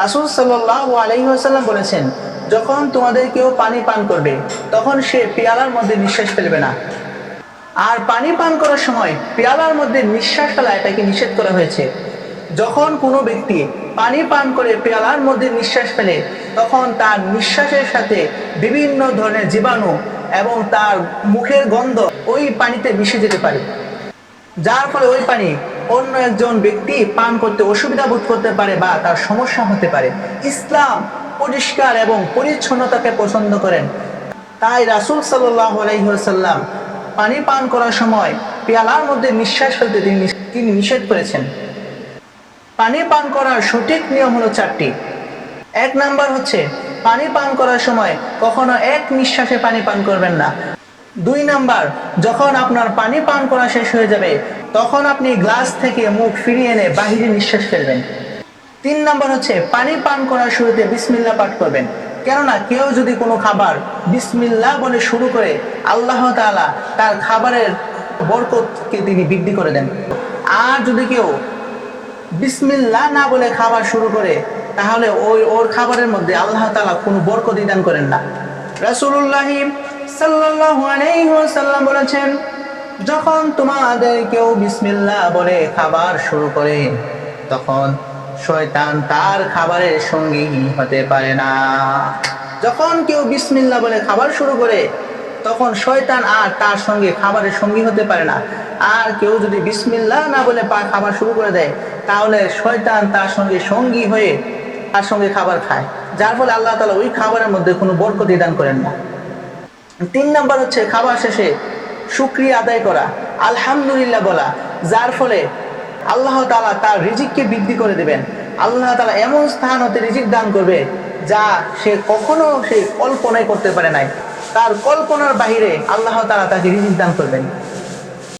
রাসুল সাল্লাহ আলহিহাসাল্লাম বলেছেন, যখন তোমাদের কেউ পানি পান করবে, তখন সে পেয়ালার মধ্যে নিঃশ্বাস ফেলবে না। আর পানি পান করার সময় পেয়ালার মধ্যে নিঃশ্বাস ফেলা এটাকে নিষেধ করা হয়েছে। যখন কোনো ব্যক্তি পানি পান করে পেয়ালার মধ্যে নিঃশ্বাস ফেলে, তখন তার নিঃশ্বাসের সাথে বিভিন্ন ধরনের জীবাণু এবং তার মুখের গন্ধ ওই পানিতে মিশে যেতে পারে। যার ফলে ওই পানি অন্য একজন ব্যক্তি পান করতে অসুবিধা বোধ করতে পারে বা তার সমস্যা হতে পারে। ইসলাম পরিষ্কার এবং পরিচ্ছন্নতাকে পছন্দ করেন। তাই রাসুল আলহিহাসাল্লাম পানি পান করার সময় পেয়ালার মধ্যে নিঃশ্বাস ফেলতে তিনি নিষেধ করেছেন। পানি পান করার সঠিক নিয়ম হলো চারটি। এক নাম্বার হচ্ছে পানি পান করার সময় কখনো এক নিঃশ্বাসে পানি পান করবেন না। দুই নাম্বার, যখন আপনার পানি পান করা শেষ হয়ে যাবে তখন আপনি গ্লাস থেকে মুখ ফিরিয়ে এনে বাহিরে নিঃশ্বাস ফেলবেন। তিন নম্বর হচ্ছে, পানি পান করার শুরুতে বিসমিল্লা পাঠ করবেন। কেননা কেউ যদি কোনো খাবার বিসমিল্লা বলে শুরু করে, আল্লাহ তাআলা তার খাবারের বরকতকে তিনি বৃদ্ধি করে দেন। আর যদি কেউ বিসমিল্লাহ না বলে খাবার শুরু করে, তাহলে ওই ওর খাবারের মধ্যে আল্লাহ তালা কোনো বরকত দান করেন না। রাসূলুল্লাহ সাল্লাল্লাহু আলাইহি ওয়াসাল্লাম বলেছেন যখন তোমাদের কেউ বিসমিল্লাহ বলে খাবার শুরু করে, তখন শয়তান তার খাবারের সঙ্গী হতে পারে না। যখন কেউ বিসমিল্লাহ বলে খাবার শুরু করে, তখন শয়তান আর তার সঙ্গে খাবারের সঙ্গী হতে পারে না। আর কেউ যদি বিসমিল্লাহ না বলে পা খাবার শুরু করে দেয়, তাহলে শয়তান তার সঙ্গে সঙ্গী হয়ে তার সঙ্গে খাবার খায়। যার ফলে আল্লাহ তালা ওই খাবারের মধ্যে কোনো বরকতি দান করেন না। তিন নাম্বার হচ্ছে খাবার শেষে শুক্রিয়া আদায় করা, আলহামদুলিল্লাহ বলা, যার ফলে আল্লাহ তালা তার রিজিককে বৃদ্ধি করে দেবেন। আল্লাহ তালা এমন স্থান হতে রিজিক দান করবে, যা সে কখনো সে কল্পনাই করতে পারে নাই। তার কল্পনার বাহিরে আল্লাহ তালা তাকে রিজিক দান করবেন।